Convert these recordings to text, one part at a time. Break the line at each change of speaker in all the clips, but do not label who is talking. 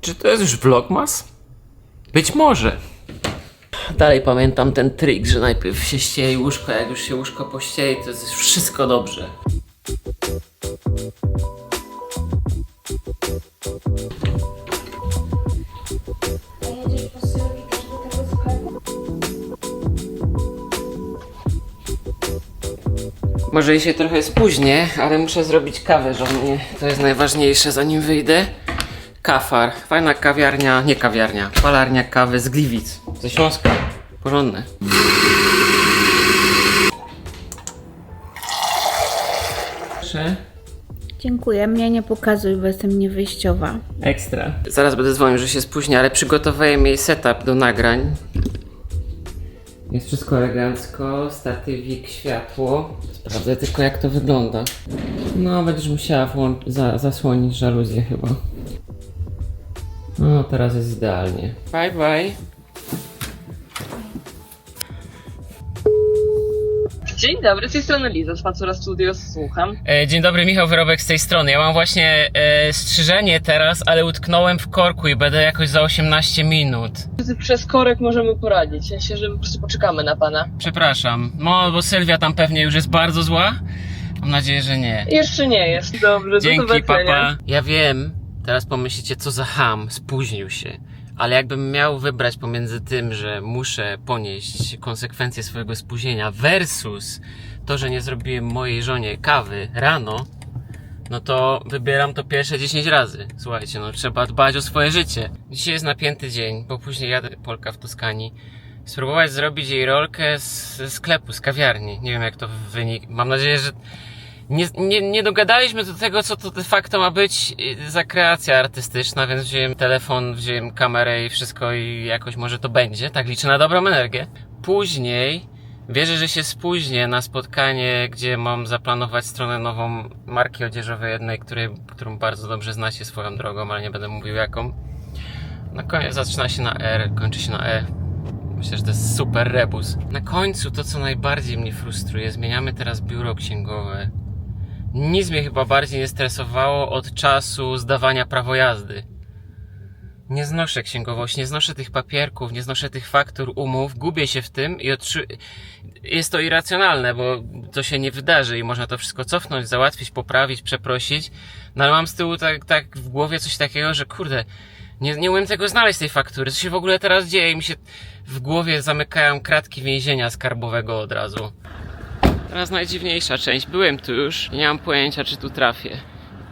Czy to jest już vlogmas? Być może. Dalej pamiętam ten trik, że najpierw się ścieli łóżko, jak już się łóżko pościeli, to jest wszystko dobrze. Może i się trochę spóźnię, ale muszę zrobić kawę żonie. To jest najważniejsze zanim wyjdę. Kafar. Fajna kawiarnia, nie kawiarnia, palarnia kawy z Gliwic. Ze Śląska. Porządne. Proszę.
Dziękuję, mnie nie pokazuj, bo jestem niewyjściowa.
Ekstra. Zaraz będę dzwonił, że się spóźnię, ale przygotowałem jej setup do nagrań. Jest wszystko elegancko, statywik, światło. Sprawdzę tylko jak to wygląda. No, będziesz musiała włą- za zasłonić żaluzję chyba. No, teraz jest idealnie. Bye bye.
Dzień dobry, z tej strony Liza z Facura Studios, słucham.
E, Dzień dobry, Michał Wyrobek z tej strony. Ja mam właśnie e, strzyżenie teraz, ale utknąłem w korku i będę jakoś za 18 minut.
Przez korek możemy poradzić, w sensie, że po prostu poczekamy na pana.
Przepraszam. No, bo Sylwia tam pewnie już jest bardzo zła. Mam nadzieję, że nie.
Jeszcze nie jest, dobrze, do
Dzięki,
zobaczenia.
papa. Ja wiem, teraz pomyślicie, co za ham, spóźnił się. Ale jakbym miał wybrać pomiędzy tym, że muszę ponieść konsekwencje swojego spóźnienia versus to, że nie zrobiłem mojej żonie kawy rano, no to wybieram to pierwsze 10 razy. Słuchajcie, no trzeba dbać o swoje życie. Dzisiaj jest napięty dzień, bo później jadę Polka w Toskanii. Spróbować zrobić jej rolkę z sklepu, z kawiarni. Nie wiem jak to wynik. Mam nadzieję, że nie, nie, nie dogadaliśmy do tego, co to de facto ma być y, za kreacja artystyczna, więc wziąłem telefon, wziąłem kamerę i wszystko i jakoś może to będzie. Tak liczę na dobrą energię. Później wierzę, że się spóźnię na spotkanie, gdzie mam zaplanować stronę nową marki odzieżowej jednej, której, którą bardzo dobrze znacie swoją drogą, ale nie będę mówił jaką. Na koniec zaczyna się na R, kończy się na E. Myślę, że to jest super rebus. Na końcu to, co najbardziej mnie frustruje, zmieniamy teraz biuro księgowe. Nic mnie chyba bardziej nie stresowało od czasu zdawania prawo jazdy. Nie znoszę księgowości, nie znoszę tych papierków, nie znoszę tych faktur, umów, gubię się w tym i odczu... jest to irracjonalne, bo to się nie wydarzy i można to wszystko cofnąć, załatwić, poprawić, przeprosić. No ale mam z tyłu tak, tak w głowie coś takiego, że kurde, nie, nie umiem tego znaleźć tej faktury. Co się w ogóle teraz dzieje? I mi się w głowie zamykają kratki więzienia skarbowego od razu. Teraz najdziwniejsza część. Byłem tu już nie mam pojęcia, czy tu trafię.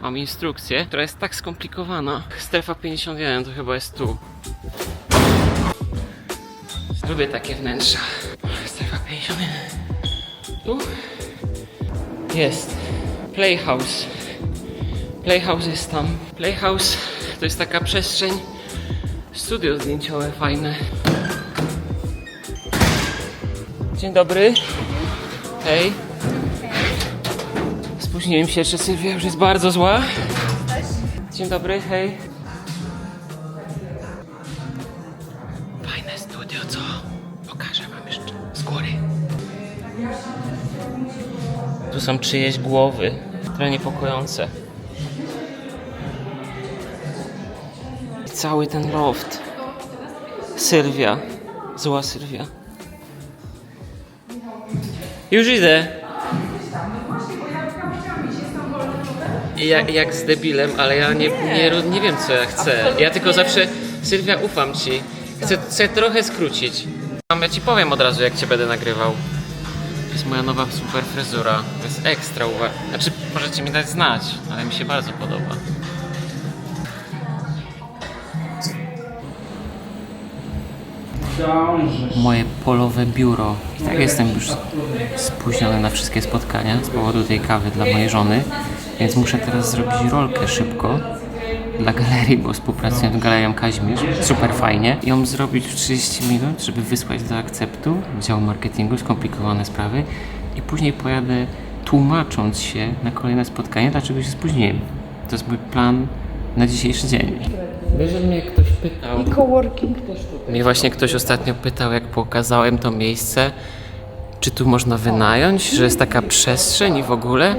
Mam instrukcję, która jest tak skomplikowana. Strefa 51 to chyba jest tu. Lubię takie wnętrza. Strefa 51. Tu? Jest. Playhouse. Playhouse jest tam. Playhouse to jest taka przestrzeń. Studio zdjęciowe fajne. Dzień dobry. Hej. Spóźniłem się, czy Sylwia już jest bardzo zła? Dzień dobry, hej. Fajne studio, co? Pokażę wam jeszcze z góry. Tu są czyjeś głowy, trochę niepokojące. I cały ten loft. Sylwia. Zła Sylwia. Już idę. Jak, jak z debilem, ale ja nie, nie, nie wiem co ja chcę. Ja tylko zawsze, Sylwia, ufam ci. Chcę, chcę trochę skrócić. Mam- Ja ci powiem od razu, jak cię będę nagrywał. To jest moja nowa super fryzura. To jest ekstra uwaga. Znaczy, możecie mi dać znać, ale mi się bardzo podoba. Moje polowe biuro. I tak jestem już spóźniony na wszystkie spotkania z powodu tej kawy dla mojej żony, więc muszę teraz zrobić rolkę szybko dla galerii, bo współpracuję z galerią Kaźmierz. Super fajnie. Ją zrobić w 30 minut, żeby wysłać do akceptu, działu marketingu, skomplikowane sprawy i później pojadę tłumacząc się na kolejne spotkanie, dlaczego się spóźniłem. To jest mój plan na dzisiejszy dzień. Jeżeli mnie ktoś pytał...
Coworking.
Mnie właśnie ktoś ostatnio pytał, jak pokazałem to miejsce, czy tu można wynająć, że jest taka przestrzeń i w ogóle.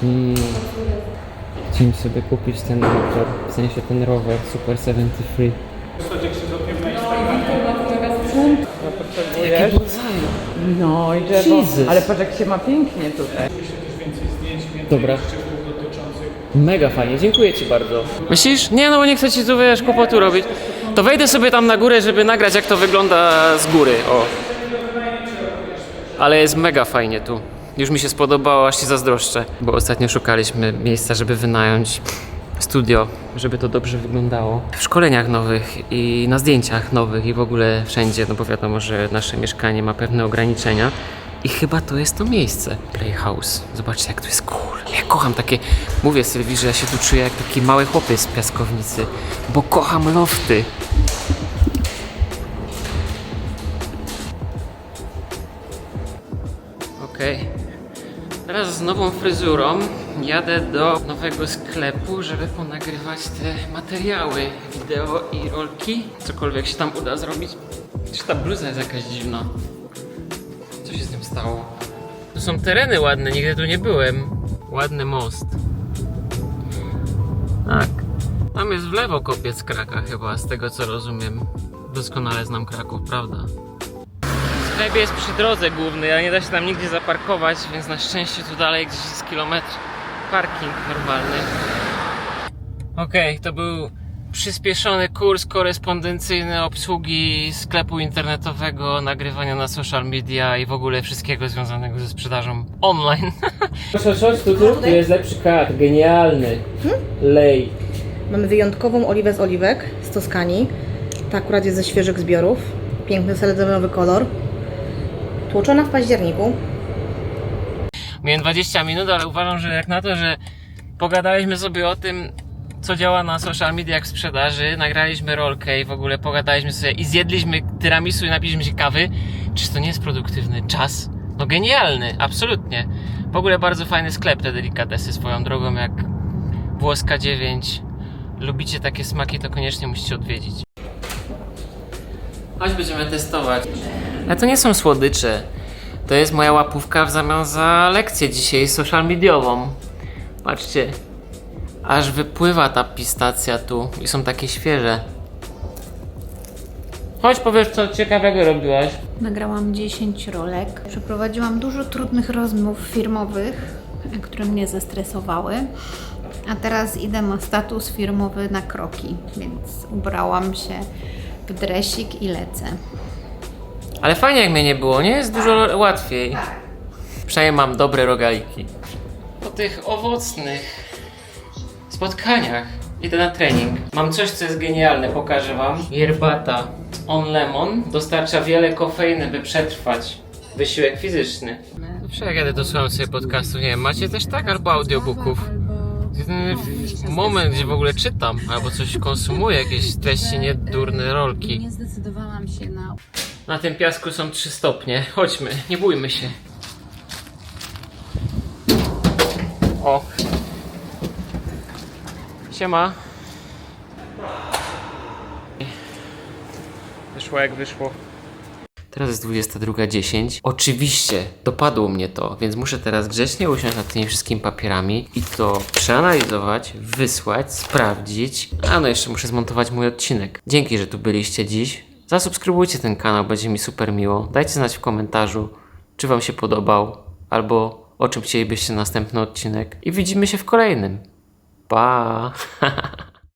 Hmm. Chciałem sobie kupić ten motor, w sensie ten rower Super 73.
Potrzebujesz? No i drzewo.
Jesus.
Ale patrz jak się ma pięknie tutaj.
Dobra. Mega fajnie, dziękuję Ci bardzo. Myślisz? Nie, no nie chcę Ci tu, wiesz, kłopotu robić. To wejdę sobie tam na górę, żeby nagrać jak to wygląda z góry, o. Ale jest mega fajnie tu. Już mi się spodobało, aż Ci zazdroszczę. Bo ostatnio szukaliśmy miejsca, żeby wynająć studio, żeby to dobrze wyglądało. W szkoleniach nowych i na zdjęciach nowych i w ogóle wszędzie, no bo wiadomo, że nasze mieszkanie ma pewne ograniczenia. I chyba to jest to miejsce. Playhouse. Zobaczcie, jak tu jest cool. Ja kocham takie. Mówię Sylwii, że ja się tu czuję jak taki mały chłopiec z piaskownicy, bo kocham lofty. Okej. Teraz z nową fryzurą jadę do nowego sklepu, żeby ponagrywać te materiały wideo i rolki. Cokolwiek się tam uda zrobić. Czy ta bluza jest jakaś dziwna? Stało? Tu są tereny ładne, nigdy tu nie byłem. Ładny most. Tak. Tam jest w lewo kopiec Kraka chyba, z tego co rozumiem. Doskonale znam Kraków, prawda? Sklep jest przy drodze głównej, ale nie da się tam nigdzie zaparkować, więc na szczęście tu dalej gdzieś jest kilometr parking normalny. Okej, to był przyspieszony kurs korespondencyjny obsługi sklepu internetowego, nagrywania na social media i w ogóle wszystkiego związanego ze sprzedażą online. Proszę, chodź tu, tu, tu jest lepszy kat, genialny. Lej.
Mamy wyjątkową oliwę z oliwek z Toskanii. Ta akurat jest ze świeżych zbiorów. Piękny seledynowy kolor. Tłoczona w październiku.
Miałem 20 minut, ale uważam, że jak na to, że pogadaliśmy sobie o tym, co działa na social mediach w sprzedaży, nagraliśmy rolkę i w ogóle pogadaliśmy sobie i zjedliśmy tiramisu i napiliśmy się kawy, czy to nie jest produktywny czas? No genialny, absolutnie. W ogóle bardzo fajny sklep te delikatesy swoją drogą, jak Włoska 9. Lubicie takie smaki, to koniecznie musicie odwiedzić. Chodź będziemy testować. Ale to nie są słodycze. To jest moja łapówka w zamian za lekcję dzisiaj social mediową. Patrzcie. Aż wypływa ta pistacja tu i są takie świeże. Chodź powiesz co ciekawego robiłaś.
Nagrałam 10 rolek. Przeprowadziłam dużo trudnych rozmów firmowych, które mnie zestresowały. A teraz idę na status firmowy na kroki, więc ubrałam się w dresik i lecę.
Ale fajnie jak mnie nie było, nie? Jest dużo łatwiej. Przynajmniej mam dobre rogaliki. Po tych owocnych spotkaniach idę na trening. Mam coś, co jest genialne, pokażę wam. Yerbata on lemon dostarcza wiele kofeiny, by przetrwać wysiłek fizyczny. Zawsze jak jadę, to słucham sobie podcastu, nie wiem, macie też tak albo audiobooków? Moment, gdzie w ogóle czytam, albo coś konsumuję, jakieś treści niedurne rolki.
Nie zdecydowałam się na
Na tym piasku są 3 stopnie. Chodźmy, nie bójmy się. O. Siema. Wyszło jak wyszło. Teraz jest 22.10. Oczywiście dopadło mnie to, więc muszę teraz grzecznie usiąść nad tymi wszystkimi papierami i to przeanalizować, wysłać, sprawdzić. A no jeszcze muszę zmontować mój odcinek. Dzięki, że tu byliście dziś. Zasubskrybujcie ten kanał, będzie mi super miło. Dajcie znać w komentarzu, czy Wam się podobał, albo o czym chcielibyście następny odcinek. I widzimy się w kolejnym. Bye.